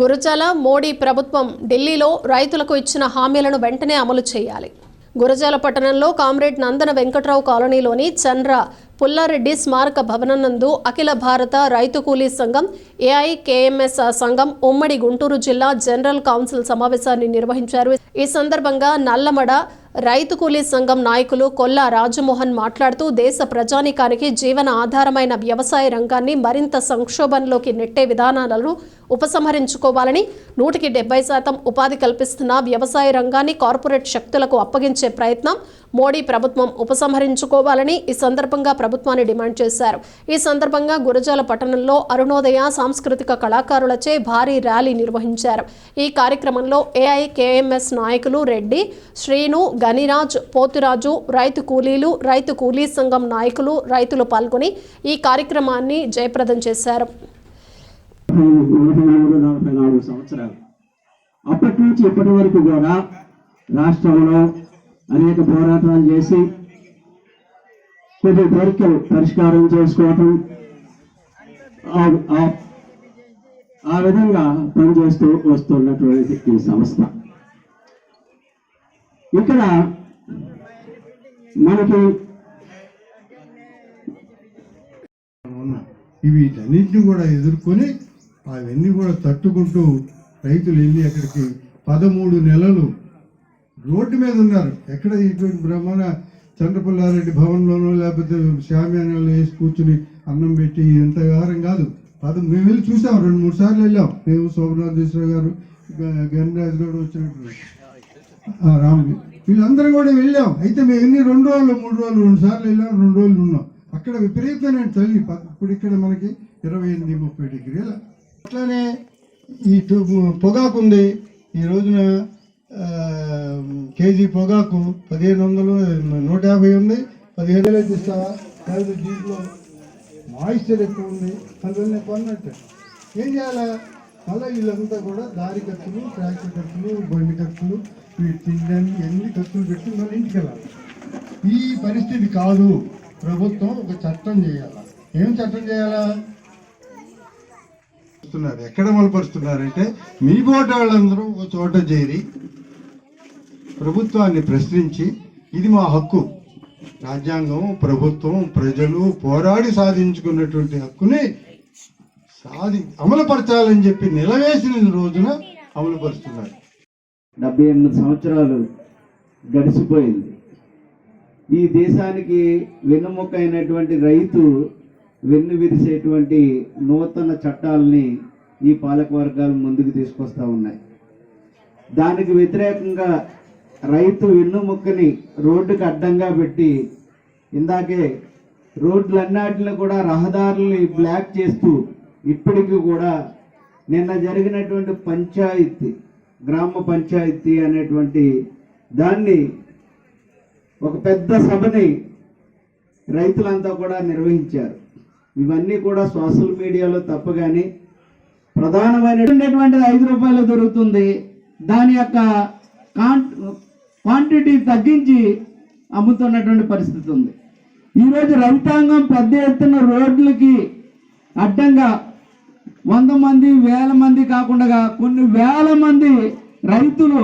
గురజాల మోడీ ప్రభుత్వం ఢిల్లీలో రైతులకు ఇచ్చిన హామీలను వెంటనే అమలు చేయాలి. గురజాల పట్టణంలో కామ్రేడ్ నందన వెంకట్రావు కాలనీలోని చంద్ర పుల్లారెడ్డి స్మారక భవనం నందు అఖిల భారత రైతు కూలీ సంఘం ఏఐకేఎంఎస్ సంఘం ఉమ్మడి గుంటూరు జిల్లా జనరల్ కౌన్సిల్ సమావేశాన్ని నిర్వహించారు. ఈ సందర్భంగా నల్లమడ రైతు కూలీ సంఘం నాయకులు కొల్లా రాజమోహన్ మాట్లాడుతూ దేశ ప్రజానీకానికి జీవన ఆధారమైన వ్యవసాయ రంగాన్ని మరింత సంక్షోభంలోకి నెట్టే విధానాలను ఉపసంహరించుకోవాలని నూటికి డెబ్బై శాతం ఉపాధి కల్పిస్తున్న వ్యవసాయ రంగాన్ని కార్పొరేట్ శక్తులకు అప్పగించే ప్రయత్నం మోడీ ప్రభుత్వం ఉపసంహరించుకోవాలని ఈ సందర్భంగా ప్రభుత్వాన్ని డిమాండ్ చేశారు. ఈ సందర్భంగా గురజాల పట్టణంలో అరుణోదయ సాంస్కృతిక కళాకారులచే భారీ ర్యాలీ నిర్వహించారు. ఈ కార్యక్రమంలో ఏఐకేఎంఎస్ నాయకులు రెడ్డి శ్రీను గనిరాజ్ పోతురాజు రైతు కూలీలు రైతు కూలీ సంఘం నాయకులు రైతులు పాల్గొని ఈ కార్యక్రమాన్ని జయప్రదం చేశారు. నాలుగు సంవత్సరాలు. అప్పటి నుంచి ఇప్పటి వరకు కూడా రాష్ట్రంలో అనేక పోరాటాలు చేసి కొన్ని కోరికలు పరిష్కారం చేసుకోవటం ఆ- ఆ విధంగా పనిచేస్తూ వస్తున్నటువంటి ఈ సంస్థ. ఇక్కడ మనకి ఉన్న కూడా ఎదుర్కొని అవన్నీ కూడా తట్టుకుంటూ రైతులు వెళ్ళి అక్కడికి పదమూడు నెలలు రోడ్డు మీద ఉన్నారు. ఎక్కడ ఇటువంటి బ్రహ్మణ చంద్రపుల్లారెడ్డి భవన్లోనో లేకపోతే శామ్యానాలో వేసి కూర్చుని అన్నం పెట్టి ఎంత వ్యవహారం కాదు. పద మేము వెళ్ళి చూసాం రెండు మూడు సార్లు వెళ్ళాం. మేము సోమనాథేశ్వర గారు గ- గణరాజు గారు వచ్చినట్టు. ఆ, వీళ్ళందరం కూడా వెళ్ళాం. అయితే మేము ఎన్ని రెండు రోజులు మూడు రోజులు రెండు సార్లు వెళ్ళాం రెండు రోజులు ఉన్నాం. అక్కడ విపరీతమైన చలి. ఇప్పుడు ఇక్కడ మనకి ఇరవై ఎనిమిది ముప్పై డిగ్రీల. అట్లానే ఈ పొగాకు ఉంది. ఈ రోజున కేజీ పొగాకు పదిహేను వందలు నూట యాభై ఉంది. పదిహేను వేలు ఇస్తావా? లేకపోతే దీంట్లో మాయిశ్చర్ ఎక్కువ ఉంది. అందువల్ల కొన్నట్టు ఏం చేయాలా? మళ్ళీ వీళ్ళంతా కూడా దారి ఖర్చులు ట్రాక్టర్ ఖర్చులు బండి ఖర్చులు తినడానికి ఎన్ని ఖర్చులు పెట్టి మన ఇంటికి వెళ్ళాలి? ఈ పరిస్థితి కాదు. ప్రభుత్వం ఒక చట్టం చేయాలా? ఏం చట్టం చేయాలా? ఎక్కడ మలపరుస్తున్నారంటే మీ పోటీ వాళ్ళందరూ ఒక చోట చేరి ప్రభుత్వాన్ని ప్రశ్నించి ఇది మా హక్కు. రాజ్యాంగం ప్రభుత్వం ప్రజలు పోరాడి సాధించుకున్నటువంటి హక్కుని సాధి అమలుపరచాలని చెప్పి నిలవేసిన రోజున అమలుపరుస్తున్నారు. డెబ్బై ఎనిమిది సంవత్సరాలు గడిచిపోయింది. ఈ దేశానికి వెన్నుముక్క అయినటువంటి రైతు వెన్ను విరిసేటువంటి నూతన చట్టాలని ఈ పాలక వర్గాలు ముందుకు తీసుకొస్తా ఉన్నాయి. దానికి వ్యతిరేకంగా రైతు వెన్నుముక్కని రోడ్డుకి అడ్డంగా పెట్టి ఇందాకే రోడ్లన్నిటిని కూడా రహదారుల్ని బ్లాక్ చేస్తూ ఇప్పటికీ కూడా నిన్న జరిగినటువంటి పంచాయతీ గ్రామ పంచాయతీ అనేటువంటి దాన్ని ఒక పెద్ద సభని రైతులంతా కూడా నిర్వహించారు. ఇవన్నీ కూడా సోషల్ మీడియాలో తప్ప కానీ ప్రధానమైనటువంటిది ఐదు రూపాయలు దొరుకుతుంది. దాని యొక్క క్వాంటిటీ తగ్గించి అమ్ముతున్నటువంటి పరిస్థితి ఉంది ఈరోజు రైతాంగం పెద్ద ఎత్తున రోడ్లకి అడ్డంగా వంద మంది వేల మంది కాకుండా కొన్ని వేల మంది రైతులు